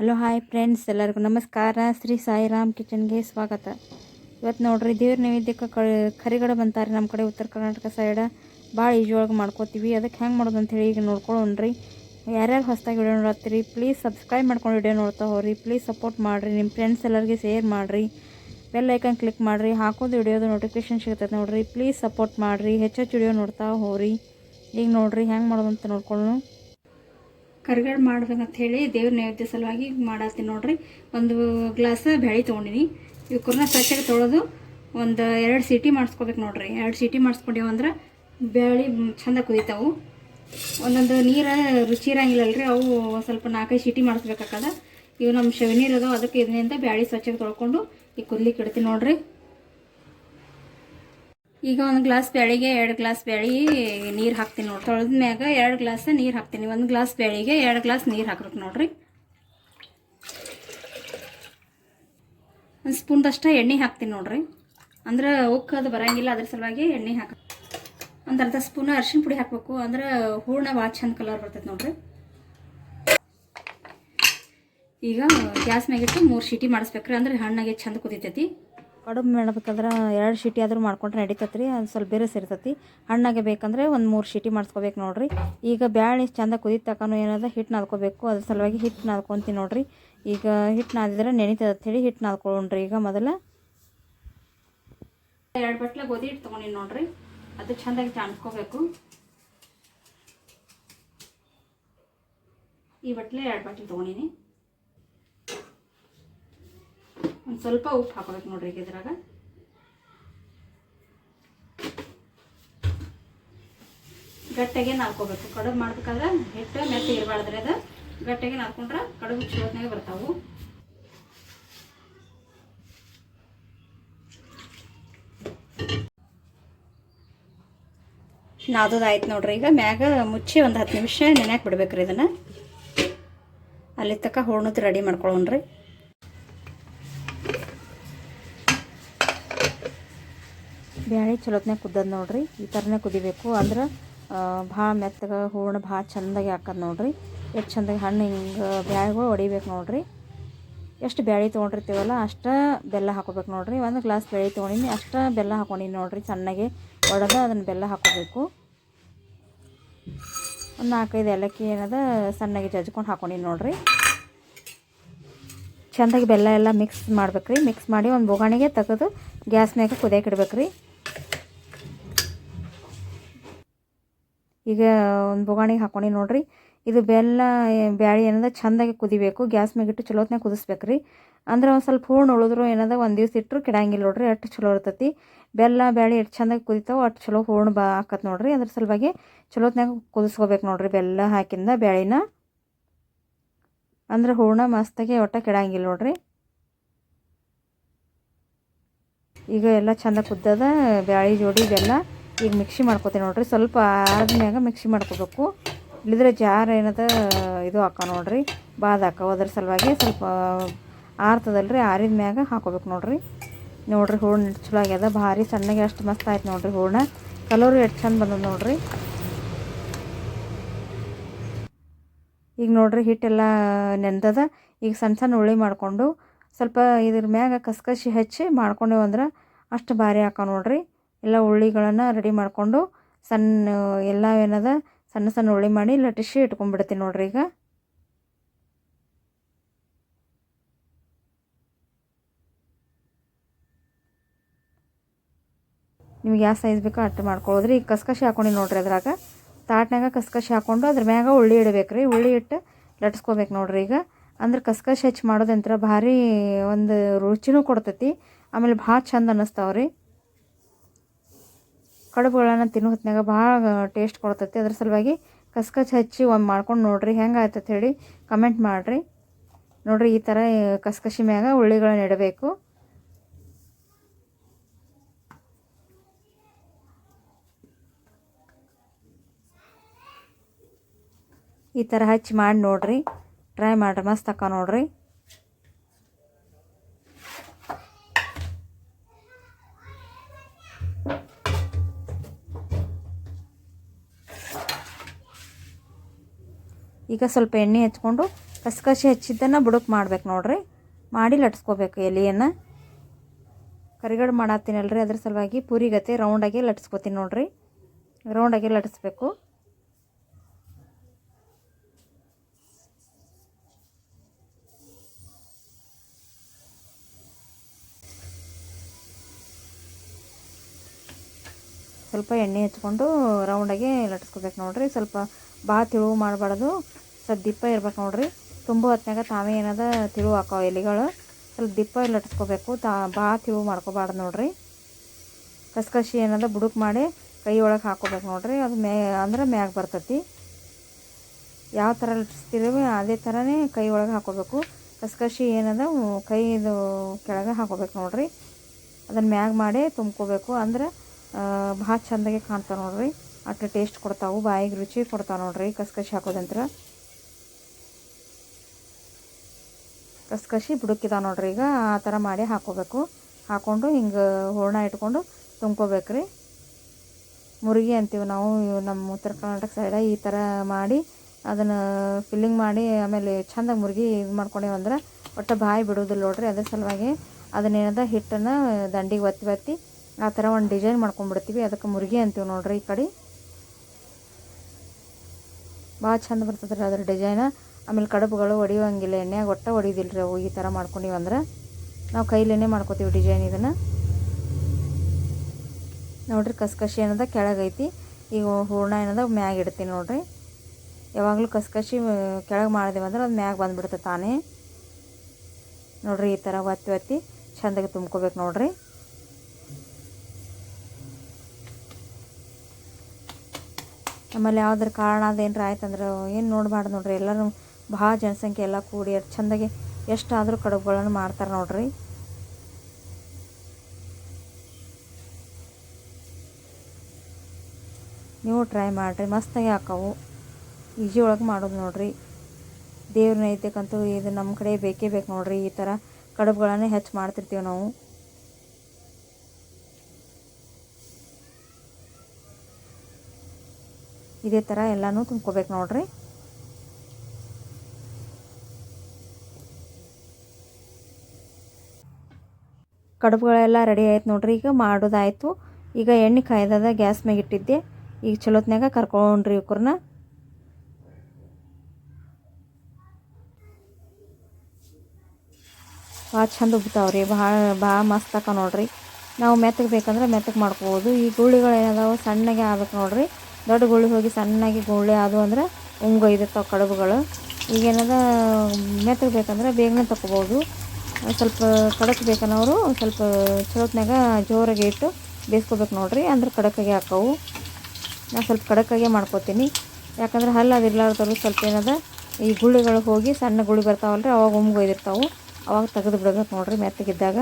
Hello, hi friends, ಎಲ್ಲರಿಗೂ ನಮಸ್ಕಾರ. ಶ್ರೀ ಸಾಯಿರಾಮ್ ಕಿಚನ್ಗೆ ಸ್ವಾಗತ. ಇವತ್ತು ನೋಡ್ರಿ, ದೇವ್ರ ನೈವೇದ್ಯಕ್ಕೆ ಕರಿಗಡೆ ಬಂತಾರೆ. ನಮ್ಮ ಕಡೆ ಉತ್ತರ ಕರ್ನಾಟಕ ಸೈಡ ಭಾಳ ಈಜೊಳಗೆ ಮಾಡ್ಕೋತೀವಿ. ಅದಕ್ಕೆ ಹೆಂಗೆ ಮಾಡೋದು ಅಂತೇಳಿ ಈಗ ನೋಡ್ಕೊಳ್ಳೋಣ್ರಿ. ಯಾರ್ಯಾರು ಹೊಸ್ದಾಗಿ ವಿಡಿಯೋ ನೋಡತ್ತೀರಿ ಪ್ಲೀಸ್ ಸಬ್ಸ್ಕ್ರೈಬ್ ಮಾಡ್ಕೊಂಡು ವಿಡಿಯೋ ನೋಡ್ತಾ ಹೋಗ್ರಿ. ಪ್ಲೀಸ್ ಸಪೋರ್ಟ್ ಮಾಡಿರಿ. ನಿಮ್ಮ ಫ್ರೆಂಡ್ಸ್ ಎಲ್ಲರಿಗೆ ಶೇರ್ ಮಾಡಿರಿ. ಬೆಲ್ ಐಕನ್ ಕ್ಲಿಕ್ ಮಾಡಿರಿ. ಹಾಕೋದು ವಿಡಿಯೋದು ನೋಟಿಫಿಕೇಶನ್ ಸಿಗ್ತದೆ ನೋಡಿರಿ. ಪ್ಲೀಸ್ ಸಪೋರ್ಟ್ ಮಾಡಿರಿ. ಹೆಚ್ಚೆಚ್ಚು ವಿಡಿಯೋ ನೋಡ್ತಾ ಹೋಗ್ರಿ. ಈಗ ನೋಡಿರಿ, ಹೆಂಗೆ ಮಾಡೋದು ಅಂತ ನೋಡ್ಕೊಳ್ಳೋಣ. ಕರ್ಗಡ್ ಮಾಡ್ಬೇಕಂತ ಹೇಳಿ ದೇವ್ರ ನೈವೇದ್ಯ ಸಲುವಾಗಿ ಮಾಡತ್ತೀನಿ ನೋಡ್ರಿ. ಒಂದು ಗ್ಲಾಸ್ ಬ್ಯಾಳಿ ತೊಗೊಂಡಿನಿ. ಇವಕ್ಕೂರ್ನ ಸ್ವಚ್ಛಗೆ ತೊಳೆದು ಒಂದು ಎರಡು ಸೀಟಿ ಮಾಡಿಸ್ಕೋಬೇಕು ನೋಡ್ರಿ. ಎರಡು ಸೀಟಿ ಮಾಡಿಸ್ಕೊಂಡೇವು ಅಂದ್ರೆ ಬ್ಯಾಳಿ ಚಂದ ಕುದೀತಾವು. ಒಂದೊಂದು ನೀರು ರುಚಿ ಇರಂಗಿಲ್ಲಲ್ರಿ. ಅವು ಒಂದ್ ಸ್ವಲ್ಪ ನಾಲ್ಕೈದು ಸೀಟಿ ಮಾಡಿಸ್ಬೇಕಾಕದ. ಇವು ನಮ್ಮ ಶವಿ ನೀರು ಅದಕ್ಕೆ ಇದರಿಂದ ಬ್ಯಾಳಿ ಸ್ವಚ್ಛಗೆ ತೊಳ್ಕೊಂಡು ಈ ಕುದ್ಲಿಕ್ಕೆ ಇಡ್ತೀನಿ ನೋಡ್ರಿ. ಈಗ ಒಂದು ಗ್ಲಾಸ್ ಬೇಳೆಗೆ ಎರಡು ಗ್ಲಾಸ್ ಬೇಳೆ ನೀರು ಹಾಕ್ತೀನಿ ನೋಡಿ ತೊಳೆದ ಮ್ಯಾಗ ಎರಡು ಗ್ಲಾಸ್ ನೀರು ಹಾಕ್ತೀನಿ. ಒಂದು ಗ್ಲಾಸ್ ಬೇಳೆಗೆ ಎರಡು ಗ್ಲಾಸ್ ನೀರು ಹಾಕ್ಬೇಕು ನೋಡ್ರಿ. ಒಂದು ಸ್ಪೂನ್ದಷ್ಟು ಎಣ್ಣೆ ಹಾಕ್ತೀನಿ ನೋಡ್ರಿ. ಅಂದ್ರೆ ಉಕ್ಕು ಅದು ಬರಂಗಿಲ್ಲ, ಅದ್ರ ಸಲುವಾಗಿ ಎಣ್ಣೆ ಹಾಕ ಒಂದು ಅರ್ಧ ಸ್ಪೂನ್ ಅರ್ಶಿನ ಪುಡಿ ಹಾಕಬೇಕು. ಅಂದ್ರೆ ಹೂರ್ಣ ಭಾಳ ಚಂದ ಕಲರ್ ಬರ್ತೈತೆ ನೋಡ್ರಿ. ಈಗ ಗ್ಯಾಸ್ ಮ್ಯಾಗಿಟ್ಟು ಮೂರು ಶೀಟಿ ಮಾಡಿಸ್ಬೇಕ್ರಿ. ಅಂದ್ರೆ ಹಣ್ಣಾಗೆ ಚಂದ ಕುದಿತೈತಿ. ಕಡುಬು ಮಾಡ್ಬೇಕಂದ್ರೆ ಎರಡು ಶೀಟಿ ಆದರೂ ಮಾಡ್ಕೊಂಡ್ರೆ ನಡಿತೈತೆ ರೀ ಅದು ಸ್ವಲ್ಪ ಬೇರೆ ಸೇರ್ತತಿ. ಹಣ್ಣಾಗೆ ಬೇಕಂದರೆ ಒಂದು ಮೂರು ಶೀಟಿ ಮಾಡಿಸ್ಕೋಬೇಕು ನೋಡಿರಿ. ಈಗ ಬ್ಯಾಳಿ ಚಂದ ಕುದಿತಕ್ಕನು ಏನದ ಹಿಟ್ಟು ನಾದ್ಕೋಬೇಕು, ಅದ್ರ ಸಲುವಾಗಿ ಹಿಟ್ಟು ನಾದ್ಕೊತೀನಿ ನೋಡಿರಿ. ಈಗ ಹಿಟ್ಟು ನಾದಿದ್ರೆ ನೆನಿತದ ಹೇಳಿ ಹಿಟ್ಟು ನಾದ್ಕೊಂಡ್ರಿ ಈಗ ಮೊದಲ. ಎರಡು ಬಟ್ಲೆ ಗೋಧಿ ಹಿಟ್ಟು ತೊಗೊಂಡಿನಿ ನೋಡಿರಿ. ಅದು ಚಂದಾಗಿ ಚಾಣಿಸ್ಕೋಬೇಕು ಈ ಬಟ್ಲೆ ಎರಡು ಬಟ್ಲೆ ತೊಗೊಂಡಿನಿ. ಒಂದು ಸ್ವಲ್ಪ ಉಪ್ಪು ಹಾಕೋಬೇಕು ನೋಡ್ರಿ ಈಗ ಇದ್ರಾಗ. ಗಟ್ಟಿಗೆ ನಾಲ್ಕೋಬೇಕು. ಕಡುಬು ಮಾಡ್ಬೇಕಾದ್ರೆ ಹಿಟ್ಟು ಮೆತ್ತ ಇರಬಾರ್ದ್ರಿ ಅದು. ಗಟ್ಟಿಗೆ ನಾಲ್ಕೊಂಡ್ರೆ ಕಡುಬು ಚಲೋತ್ನಾಗೆ ಬರ್ತಾವು. ನಾದೋದಾಯ್ತು ನೋಡ್ರಿ ಈಗ. ಮ್ಯಾಗ ಮುಚ್ಚಿ ಒಂದು ಹತ್ತು ನಿಮಿಷ ನೆನೆಯಕ್ಕೆ ಬಿಡ್ಬೇಕ್ರಿ ಇದನ್ನು. ಅಲ್ಲಿ ತಕ್ಕ ಹೂರ್ಣದ್ದು ರೆಡಿ ಮಾಡ್ಕೊಳ್ಳೋಣ್ರಿ ಬ್ಯಾಳಿ ಚಲೋತ್ನಾಗ ಕುದ್ದದ ನೋಡ್ರಿ, ಈ ಥರನೇ ಕುದಿಬೇಕು. ಅಂದ್ರೆ ಭಾಳ ಮೆತ್ತಗೆ, ಹೂರ್ಣ ಭಾಳ ಚಂದಾಗಿ ಹಾಕದ್ ನೋಡ್ರಿ. ಎಷ್ಟು ಚಂದಾಗಿ ಹಣ್ಣು ಹಿಂಗೆ ಬ್ಯಾಳಿಗಳು ಹೊಡಿಬೇಕು ನೋಡ್ರಿ. ಎಷ್ಟು ಬ್ಯಾಳಿ ತೊಗೊಂಡಿರ್ತೀವಲ್ಲ, ಅಷ್ಟು ಬೆಲ್ಲ ಹಾಕೋಬೇಕು ನೋಡ್ರಿ. ಒಂದು ಗ್ಲಾಸ್ ಬೇಳೆ ತೊಗೊಂಡಿನಿ, ಅಷ್ಟು ಬೆಲ್ಲ ಹಾಕೊಂಡಿನಿ ನೋಡ್ರಿ. ಸಣ್ಣಗೆ ಒಡೆದು ಅದನ್ನು ಬೆಲ್ಲ ಹಾಕೋಬೇಕು. ಒಂದು ನಾಲ್ಕೈದು ಏಲಕ್ಕಿ ಏನದ ಸಣ್ಣಗೆ ಜಜ್ಕೊಂಡು ಹಾಕೊಂಡಿನಿ ನೋಡ್ರಿ. ಚೆಂದಾಗಿ ಬೆಲ್ಲ ಎಲ್ಲ ಮಿಕ್ಸ್ ಮಾಡ್ಬೇಕ್ರಿ. ಮಿಕ್ಸ್ ಮಾಡಿ ಒಂದು ಬೊಗಾಣಿಗೆ ತೆಗೆದು ಗ್ಯಾಸ್ ಮ್ಯಾಗ ಕುದಿಯಕ್ಕೆ ಇಡ್ಬೇಕ್ರಿ. ಈಗ ಒಂದು ಬೊಗಾಣಿಗೆ ಹಾಕೊಂಡು ನೋಡಿರಿ. ಇದು ಬೆಲ್ಲ ಬ್ಯಾಳಿ ಏನದ ಚಂದಾಗಿ ಕುದಿಬೇಕು. ಗ್ಯಾಸ್ ಮೇಗಿಟ್ಟು ಚಲೋತ್ನಾಗ ಕುದಿಸ್ಬೇಕ್ರಿ. ಅಂದ್ರೆ ಒಂದು ಸ್ವಲ್ಪ ಹೂರ್ಣ ಉಳಿದ್ರು ಏನದ, ಒಂದು ದಿವ್ಸ ಇಟ್ಟರು ಕೆಡಂಗಿಲ್ಲ ನೋಡ್ರಿ. ಅಷ್ಟು ಚಲೋ ಇರ್ತೈತಿ. ಬೆಲ್ಲ, ಬ್ಯಾಳಿ ಎಷ್ಟು ಚೆಂದಾಗಿ ಕುದಿತಾವೆ ಅಷ್ಟು ಚಲೋ ಹೂರ್ಣ ಬಾ ಹಾಕತ್ ನೋಡ್ರಿ. ಅದ್ರ ಸಲುವಾಗಿ ಚಲೋತ್ನಾಗ ಕುದಿಸ್ಕೋಬೇಕು ನೋಡ್ರಿ ಬೆಲ್ಲ ಹಾಕಿಂದ, ಬ್ಯಾಳಿನ. ಅಂದ್ರೆ ಹೂರ್ಣ ಮಸ್ತಾಗಿ ಒಟ್ಟ ಕೆಡಂಗಿಲ್ಲ ನೋಡ್ರಿ. ಈಗ ಎಲ್ಲ ಚಂದ ಕುದ್ದದ, ಬ್ಯಾಳಿ ಜೋಡಿ ಬೆಲ್ಲ. ಈಗ ಮಿಕ್ಸಿ ಮಾಡ್ಕೋತೀನಿ ನೋಡ್ರಿ. ಸ್ವಲ್ಪ ಆದ್ಮ್ಯಾಗ ಮಿಕ್ಸಿ ಮಾಡ್ಕೋಬೇಕು. ಇಲ್ಲಿದ್ರೆ ಜಾರ್ ಏನದ ಇದು ಹಾಕ ನೋಡ್ರಿ. ಬಾದ್ ಹಾಕವು ಅದ್ರ ಸಲುವಾಗಿ ಸ್ವಲ್ಪ ಆರ್ತದಲ್ರಿ ಆರಿದ ಮ್ಯಾಗ ಹಾಕೋಬೇಕು ನೋಡ್ರಿ. ನೋಡ್ರಿ ಹೂರ್ಣ ಚಲೋ ಆಗ್ಯದ. ಭಾರಿ ಸಣ್ಣಗೆ ಅಷ್ಟು ಮಸ್ತ್ ಆಯ್ತು ನೋಡ್ರಿ ಹೂರ್ಣ. ಕಲರು ಎಷ್ಟು ಚಂದ ಬಂದದ ನೋಡ್ರಿ. ಈಗ ನೋಡ್ರಿ ಹಿಟ್ಟೆಲ್ಲ ನೆಂದದ. ಈಗ ಸಣ್ಣ ಸಣ್ಣ ಉಳ್ಳಿ ಮಾಡಿಕೊಂಡು ಸ್ವಲ್ಪ ಇದ್ರ ಮ್ಯಾಗ ಕಸ್ಕಸಿ ಹಚ್ಚಿ ಮಾಡ್ಕೊಂಡೇವಂದ್ರೆ ಅಷ್ಟು ಭಾರಿ ಹಾಕ ನೋಡ್ರಿ. ಎಲ್ಲ ಉಳ್ಳಿಗಳನ್ನು ರೆಡಿ ಮಾಡಿಕೊಂಡು ಸಣ್ಣ, ಎಲ್ಲ ಏನದ ಸಣ್ಣ ಸಣ್ಣ ಉಳ್ಳಿ ಮಾಡಿ ಲಟ್ಟಿಸಿ ಇಟ್ಕೊಂಡ್ಬಿಡ್ತೀನಿ ನೋಡ್ರಿ ಈಗ. ನಿಮ್ಗೆ ಯಾವ ಸೈಜ್ ಬೇಕೋ ಅಟ್ಟು ಮಾಡ್ಕೊಳ್ಳೋದ್ರಿ. ಈಗ ಕಸ್ಕಸಿ ಹಾಕೊಂಡು ನೋಡ್ರಿ ಅದ್ರಾಗ. ತಾಟ್ನಾಗ ಕಸ್ಕಸಿ ಹಾಕ್ಕೊಂಡು ಅದ್ರ ಮ್ಯಾಗ ಉಳ್ಳಿ ಇಡಬೇಕು ರೀ ಉಳ್ಳಿ ಇಟ್ಟು ಲಟ್ಸ್ಕೊಬೇಕು ನೋಡ್ರಿ ಈಗ. ಅಂದ್ರೆ ಕಸ್ಕಸಿ ಹೆಚ್ಚು ಮಾಡೋದಂತ್ರ ಭಾರಿ ಒಂದು ರುಚಿನೂ ಕೊಡ್ತೈತಿ. ಆಮೇಲೆ ಭಾಳ ಚಂದ ಅನ್ನಿಸ್ತಾವೆ ರೀ ಕಡುಬುಗಳನ್ನ ತಿನ್ನೋ ಹೊತ್ನಾಗ ಭಾಳ ಟೇಸ್ಟ್ ಕೊಡ್ತೈತಿ. ಅದ್ರ ಸಲುವಾಗಿ ಕಸ್ಕಸಿ ಹಚ್ಚಿ ಒಂದು ಮಾಡ್ಕೊಂಡು ನೋಡ್ರಿ. ಹೆಂಗೆ ಆಯ್ತತ್ ಹೇಳಿ ಕಮೆಂಟ್ ಮಾಡಿರಿ. ನೋಡ್ರಿ ಈ ಥರ ಕಸ್ಕಸಿ ಮ್ಯಾಗ ಉಳ್ಳಿಗಳನ್ನ ಇಡಬೇಕು. ಈ ಥರ ಹಚ್ಚಿ ಮಾಡಿ ನೋಡ್ರಿ. ಟ್ರೈ ಮಾಡಿರಿ. ಮಸ್ತ್ ಅಕ್ಕ ನೋಡ್ರಿ. ಈಗ ಸ್ವಲ್ಪ ಎಣ್ಣೆ ಹಚ್ಕೊಂಡು ಕಸಕಸಿ ಹಚ್ಚಿದ್ದನ್ನು ಬುಡಕ್ಕೆ ಮಾಡ್ಬೇಕು ನೋಡ್ರಿ. ಮಾಡಿ ಲಟ್ಸ್ಕೋಬೇಕು ಎಲೆಯನ್ನು. ಕರಿಗಡು ಮಾಡತ್ತೀನಲ್ರಿ, ಅದ್ರ ಸಲುವಾಗಿ ಪೂರಿಗತೆ ರೌಂಡಾಗಿ ಲಟ್ಸ್ಕೊತೀನಿ ನೋಡ್ರಿ. ರೌಂಡಾಗಿ ಲಟ್ಸ್ಬೇಕು. ಸ್ವಲ್ಪ ಎಣ್ಣೆ ಹಚ್ಕೊಂಡು ರೌಂಡಾಗಿ ಲಟ್ಸ್ಕೊಬೇಕು ನೋಡ್ರಿ. ಸ್ವಲ್ಪ ಭಾಳ ತಿಳುವು ಮಾಡಬಾರ್ದು. ಸ್ವಲ್ಪ ದಿಪ್ಪ ಇರ್ಬೇಕು ನೋಡ್ರಿ. ತುಂಬ ಹೊತ್ನಾಗ ತಾವೇ ಏನದ ತಿಳುವು ಹಾಕೋ ಎಲೆಗಳು. ಸ್ವಲ್ಪ ದಿಪ್ಪ ಲಟ್ಸ್ಕೋಬೇಕು. ತಾ ಭಾಳ ತಿಳುವು ಮಾಡ್ಕೋಬಾರ್ದು ನೋಡ್ರಿ. ಕಸ್ಕಸಿ ಏನದ ಬುಡುಕ್ ಮಾಡಿ ಕೈ ಒಳಗೆ ಹಾಕೋಬೇಕು ನೋಡ್ರಿ. ಅದು ಮೇ ಅಂದ್ರೆ ಮ್ಯಾಗ ಬರ್ತತಿ. ಯಾವ ಥರ ಲಟ್ಸ್ತೀವಿ ಅದೇ ಥರನೇ ಕೈ ಒಳಗೆ ಹಾಕೋಬೇಕು. ಕಸ್ಕಸಿ ಏನದ ಕೈದು ಕೆಳಗೆ ಹಾಕೋಬೇಕು ನೋಡ್ರಿ. ಅದನ್ನು ಮ್ಯಾಗ ಮಾಡಿ ತುಂಬ್ಕೋಬೇಕು. ಅಂದ್ರೆ ಭಾಳ ಚಂದಾಗೆ ಕಾಣ್ತಾವೆ ನೋಡ್ರಿ. ಅಷ್ಟು ಟೇಸ್ಟ್ ಕೊಡ್ತಾವೆ, ಬಾಯಿಗೆ ರುಚಿ ಕೊಡ್ತಾವೆ ನೋಡ್ರಿ ಕಸ್ಕಸಿ ಹಾಕೋದಂತ್ರ. ಕಸ್ಕಸಿ ಬುಡುಕಿದಾವೆ ನೋಡ್ರಿ ಈಗ, ಆ ಥರ ಮಾಡಿ ಹಾಕೋಬೇಕು. ಹಾಕ್ಕೊಂಡು ಹಿಂಗೆ ಹೂರ್ಣ ಇಟ್ಕೊಂಡು ತುಂಬ್ಕೋಬೇಕ್ರಿ. ಮುರುಗಿ ಅಂತೀವಿ ನಾವು ನಮ್ಮ ಉತ್ತರ ಕರ್ನಾಟಕ ಸೈಡ ಈ ಥರ ಮಾಡಿ ಅದನ್ನು ಫಿಲ್ಲಿಂಗ್ ಮಾಡಿ, ಆಮೇಲೆ ಚಂದಾಗಿ ಮುರುಗಿ ಇದು ಮಾಡ್ಕೊಂಡೇವಂದ್ರೆ ಒಟ್ಟು ಬಾಯಿ ಬಿಡೋದಿಲ್ಲ ನೋಡ್ರಿ ಅದ್ರ ಸಲುವಾಗಿ ಅದನ್ನೇನದ ಹಿಟ್ಟನ್ನು ದಂಡಿಗೆ ಒತ್ತಿ ಒತ್ತಿ ಆ ಥರ ಒಂದು ಡಿಸೈನ್ ಮಾಡ್ಕೊಂಡ್ಬಿಡ್ತೀವಿ ಅದಕ್ಕೆ ಮುರುಗಿ ಅಂತೀವಿ ನೋಡ್ರಿ ಈ ಕಡೆ. ಭಾಳ ಚಂದ ಬರ್ತದೆ ರೀ ಅದ್ರ ಡಿಸೈನ ಆಮೇಲೆ ಕಡುಬುಗಳು ಹೊಡಿಯೋಂಗಿಲ್ಲ ಎಣ್ಣೆಯಾಗ ಒಟ್ಟು ಹೊಡಿಯೋದಿಲ್ಲ ರೀ ಅವು ಈ ಥರ ಮಾಡ್ಕೊಂಡಿವಂದ್ರೆ ನಾವು ಕೈಲೇನೆ ಮಾಡ್ಕೋತೀವಿ ಡಿಸೈನ್ ಇದನ್ನು. ನೋಡಿರಿ ಕಸ್ಕಸಿ ಏನದ ಕೆಳಗೈತಿ ಈಗ ಹೂರ್ಣ ಏನದ ಮ್ಯಾಗ ಇಡ್ತೀನಿ ನೋಡಿರಿ. ಯಾವಾಗಲೂ ಕಸ್ಕಸಿ ಕೆಳಗೆ ಮಾಡಿದೆವಂದ್ರೆ ಅದು ಮ್ಯಾಗ ಬಂದುಬಿಡ್ತದೆ ತಾನೇ. ನೋಡಿರಿ ಈ ಥರ ಒತ್ತಿ ಒತ್ತಿ ಚೆಂದಾಗಿ ತುಂಬ್ಕೋಬೇಕು ನೋಡ್ರಿ. ಆಮೇಲೆ ಯಾವ್ದಾರು ಕಾರಣ ಅದೇನಾರ ಆಯ್ತಂದ್ರೆ ಏನು ನೋಡಬಾರ್ದು ನೋಡ್ರಿ, ಎಲ್ಲರೂ ಭಾಳ ಜನಸಂಖ್ಯೆ ಎಲ್ಲ ಕೂಡಿ ಚೆಂದಾಗಿ ಎಷ್ಟಾದರೂ ಕಡುಬುಗಳನ್ನು ಮಾಡ್ತಾರೆ ನೋಡ್ರಿ. ನೀವು ಟ್ರೈ ಮಾಡಿರಿ, ಮಸ್ತಾಗಿ ಹಾಕವು. ಈಜಿ ಒಳಗೆ ಮಾಡೋದು ನೋಡ್ರಿ. ದೇವ್ರ ನೈವೇದ್ಯಕ್ಕಂತೂ ಇದು ನಮ್ಮ ಕಡೆ ಬೇಕೇ ಬೇಕು ನೋಡ್ರಿ, ಈ ಥರ ಕಡುಬುಗಳನ್ನೇ ಹೆಚ್ಚು ಮಾಡ್ತಿರ್ತೀವಿ ನಾವು. ಇದೇ ಥರ ಎಲ್ಲನೂ ತುಂಬ್ಕೋಬೇಕು ನೋಡ್ರಿ. ಕಡುಬುಗಳೆಲ್ಲ ರೆಡಿ ಆಯ್ತು ನೋಡ್ರಿ, ಈಗ ಮಾಡೋದಾಯಿತು. ಈಗ ಎಣ್ಣೆ ಕಾಯ್ದದ ಗ್ಯಾಸ್ ಮ್ಯಾಗ ಇಟ್ಟಿದ್ದೆ. ಈಗ ಚಲೋತ್ನಾಗ ಕರ್ಕೊಂಡ್ರಿ ಇವ್ರನ್ನ ಭಾಳ ಚಂದ ಉಬ್ತಾವ್ರಿ ಭಾಳ ಭಾಳ ಮಸ್ತ್ ಅಕ್ಕ ನೋಡ್ರಿ. ನಾವು ಮೆತ್ತಗೆ ಬೇಕಂದ್ರೆ ಮೆತ್ತಗೆ ಮಾಡ್ಕೋಬೋದು. ಈ ಏನದಾವ ಸಣ್ಣಗೆ ಆಗ್ಬೇಕು ನೋಡ್ರಿ. ದೊಡ್ಡ ಗುಳಿ ಹೋಗಿ ಸಣ್ಣಗೆ ಗುಳ್ಳೆ ಆದವು ಅಂದ್ರೆ ಉಂಗೊಯ್ದಿರ್ತಾವೆ ಕಡುಬುಗಳು. ಈಗೇನದ ಮೆತ್ತಗೆ ಬೇಕಂದ್ರೆ ಬೇಗನೆ ತಗೋಬೋದು ಸ್ವಲ್ಪ ಕಡಕ್ ಬೇಕನ್ನೋರು ಸ್ವಲ್ಪ ಚಲೋತ್ನಾಗ ಜೋರಾಗಿ ಇಟ್ಟು ಬೇಯಿಸ್ಕೋಬೇಕು ನೋಡ್ರಿ, ಅಂದ್ರೆ ಕಡಕಾಗೆ ಹಾಕವು. ನಾನು ಸ್ವಲ್ಪ ಕಡಕಾಗೆ ಮಾಡ್ಕೋತೀನಿ. ಯಾಕಂದ್ರೆ ಹಲ್ಲು ಅದು ಇರ್ಲಾರ್ದವ್ರು ಸ್ವಲ್ಪ ಏನದ ಈ ಗುಳ್ಳಿಗಳು ಹೋಗಿ ಸಣ್ಣ ಗುಳಿ ಬರ್ತಾವಲ್ರಿ, ಅವಾಗ ಉಮ್ಗೊಯ್ದಿರ್ತಾವೆ ಅವಾಗ ತೆಗೆದು ಬಿಡಬೇಕು ನೋಡ್ರಿ ಮೆತ್ತಗಿದ್ದಾಗ.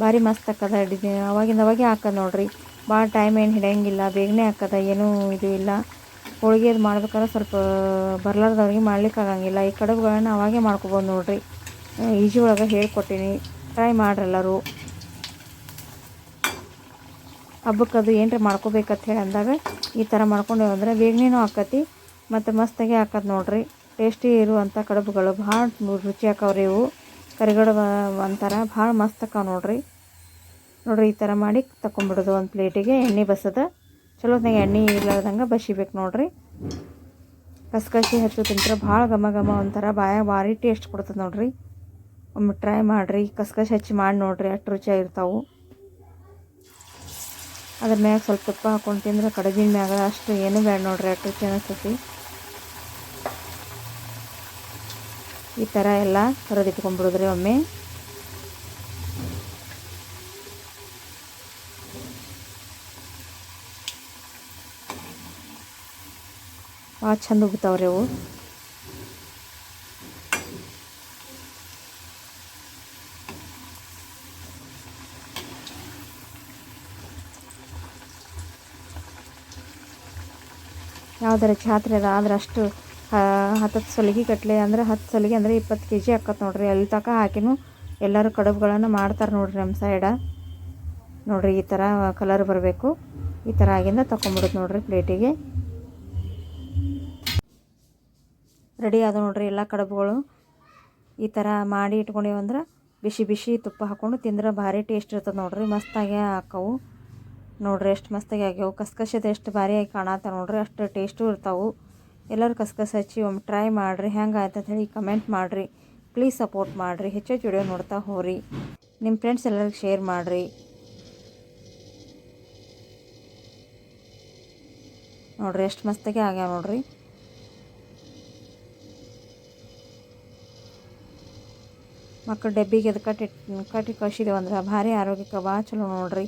ಭಾರಿ ಮಸ್ತ್ ಹಾಕದ ಡಿಸೈನ್ ಅವಾಗಿಂದ ಅವಾಗೆ ಹಾಕದ ನೋಡ್ರಿ. ಭಾಳ ಟೈಮ್ ಏನು ಹಿಡಿಯಂಗಿಲ್ಲ. ಬೇಗನೆ ಹಾಕದ. ಏನೂ ಇದು ಇಲ್ಲ. ಹೋಳಿಗೆ ಅದು ಮಾಡ್ಬೇಕಾದ್ರೆ ಸ್ವಲ್ಪ ಬರ್ಲಾರ್ದವ್ರಿಗೆ ಮಾಡ್ಲಿಕ್ಕೆ ಆಗಂಗಿಲ್ಲ. ಈ ಕಡುಬುಗಳನ್ನ ಅವಾಗೆ ಮಾಡ್ಕೊಬೋದು ನೋಡ್ರಿ. ಈಜಿ ಒಳಗೆ ಹೇಳ್ಕೊಟ್ಟಿನಿ. ಟ್ರೈ ಮಾಡ್ರೆಲ್ಲರೂ. ಹಬ್ಬಕ್ಕೆ ಅದು ಏನರ ಮಾಡ್ಕೋಬೇಕಂತ ಹೇಳಿ ಅಂದಾಗ ಈ ಥರ ಮಾಡ್ಕೊಂಡು ಅಂದರೆ ಬೇಗನೇನೂ ಆಕತಿ. ಮತ್ತು ಮಸ್ತಾಗೆ ಹಾಕತ್ ನೋಡ್ರಿ. ಟೇಸ್ಟಿ ಇರುವಂಥ ಕಡುಬುಗಳು. ಭಾಳ ರುಚಿ ಹಾಕವ್ರಿ ಇವು. ಕರಿಗಡುಬು ಒಂಥರ ಭಾಳ ಮಸ್ತ್ ಅಕ್ಕಾವ ನೋಡ್ರಿ. ನೋಡ್ರಿ ಈ ಥರ ಮಾಡಿ ತಗೊಂಬಿಡೋದು ಒಂದು ಪ್ಲೇಟಿಗೆ ಎಣ್ಣೆ ಬಸದ ಚಲೋತ್ನಾಗ ಎಣ್ಣೆ ಇರ್ಲಾರ್ದಂಗೆ ಬಸಿಬೇಕು ನೋಡ್ರಿ. ಕಸ್ಕಸಿ ಹಚ್ಚು ತಿಂದ್ರೆ ಭಾಳ ಘಮ ಘಮ ಒಂಥರ ಬಾಯಾಗ ಭಾರಿ ಟೇಸ್ಟ್ ಕೊಡ್ತದೆ ನೋಡ್ರಿ. ಒಮ್ಮೆ ಟ್ರೈ ಮಾಡಿರಿ, ಕಸಕಸಿ ಹಚ್ಚಿ ಮಾಡಿ ನೋಡ್ರಿ, ಅಷ್ಟು ರುಚಿಯಾಗಿರ್ತಾವೆ ಅದ್ರ ಮ್ಯಾಗ ಸ್ವಲ್ಪ ತುಪ್ಪ ಹಾಕೊಂಡು ತಿಂದ್ರೆ ಕಡುಬಿನ ಮ್ಯಾಗ ಅಷ್ಟು ಏನೂ ಬೇಡ ನೋಡ್ರಿ, ಅಷ್ಟು ರುಚಿ ಅನಿಸ್ತೈತಿ. ಈ ಥರ ಎಲ್ಲ ಕರೆದಿಟ್ಕೊಂಡ್ಬಿಡಿದ್ರಿ ಒಮ್ಮೆ. ಭಾಳ ಚಂದ ಉಗ್ತಾವ್ರಿ ಅವು. ಯಾವ್ದಾರ ಜಾತ್ರೆ ಅದ ಆದ್ರೆ ಅಷ್ಟು ಹತ್ತತ್ತು ಸಲಿಗೆ ಕಟ್ಲೆ ಅಂದ್ರೆ ಹತ್ತು ಸಲಿಗೆ ಅಂದರೆ ಇಪ್ಪತ್ತು ಕೆ ಜಿ ಆಕತ್ ನೋಡ್ರಿ. ಅಲ್ಲಿ ತನಕ ಹಾಕಿನೂ ಎಲ್ಲರೂ ಕಡುಬುಗಳನ್ನು ಮಾಡ್ತಾರೆ ನೋಡ್ರಿ ನಮ್ಮ ಸೈಡ. ನೋಡ್ರಿ ಈ ಥರ ಕಲರ್ ಬರಬೇಕು. ಈ ಥರ ಆಗಿಂದ ತೊಗೊಂಬಿಡುತ್ತೆ ನೋಡ್ರಿ ಪ್ಲೇಟಿಗೆ ರೆಡಿ ಆದವು ನೋಡ್ರಿ ಎಲ್ಲ ಕಡುಬುಗಳು. ಈ ಥರ ಮಾಡಿ ಇಟ್ಕೊಂಡೇವು ಅಂದ್ರೆ ಬಿಸಿ ಬಿಸಿ ತುಪ್ಪ ಹಾಕ್ಕೊಂಡು ತಿಂದ್ರೆ ಭಾರಿ ಟೇಸ್ಟ್ ಇರ್ತದೆ ನೋಡ್ರಿ. ಮಸ್ತಾಗಿ ಹಾಕವು. ನೋಡ್ರಿ ಎಷ್ಟು ಮಸ್ತಾಗಿ ಆಗ್ಯಾವು. ಕಸ್ಕಸದ ಎಷ್ಟು ಭಾರಿಯಾಗಿ ಕಾಣತ್ತೆ ನೋಡ್ರಿ. ಅಷ್ಟು ಟೇಸ್ಟು ಇರ್ತಾವೆ. ಎಲ್ಲರೂ ಕಸಕಸ ಹಚ್ಚಿ ಒಮ್ಮೆ ಟ್ರೈ ಮಾಡಿರಿ. ಹೆಂಗೆ ಆಯ್ತು ಅಂತ ಹೇಳಿ ಕಮೆಂಟ್ ಮಾಡಿರಿ. ಪ್ಲೀಸ್ ಸಪೋರ್ಟ್ ಮಾಡಿರಿ. ಹೆಚ್ಚು ಹೆಚ್ಚು ವಿಡಿಯೋ ನೋಡ್ತಾ ಹೋರಿ ನಿಮ್ಮ ಫ್ರೆಂಡ್ಸ್ ಎಲ್ಲರಿಗೆ ಶೇರ್ ಮಾಡಿರಿ. ನೋಡಿರಿ, ಎಷ್ಟು ಮಸ್ತಾಗಿ ಆಗ್ಯಾವ ನೋಡಿರಿ. ಮಕ್ಕಳು ಡಬ್ಬಿಗೆ ಅದು ಕಟ್ಟಿ ಕಟ್ಟಿ ಕಳ್ಸಿದೇವು ಅಂದ್ರೆ ಭಾರಿ ಆರೋಗ್ಯಕ್ಕೆ ಭಾಳ ಚಲೋ ನೋಡ್ರಿ.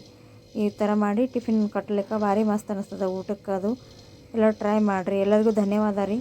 ಈ ಥರ ಮಾಡಿ ಟಿಫಿನ್ ಕಟ್ಲಿಕ್ಕೆ ಭಾರಿ ಮಸ್ತ್ ಅನ್ನಿಸ್ತದೆ ಊಟಕ್ಕೆ ಅದು. ಎಲ್ಲ ಟ್ರೈ ಮಾಡಿರಿ. ಎಲ್ಲರಿಗೂ ಧನ್ಯವಾದ ರೀ.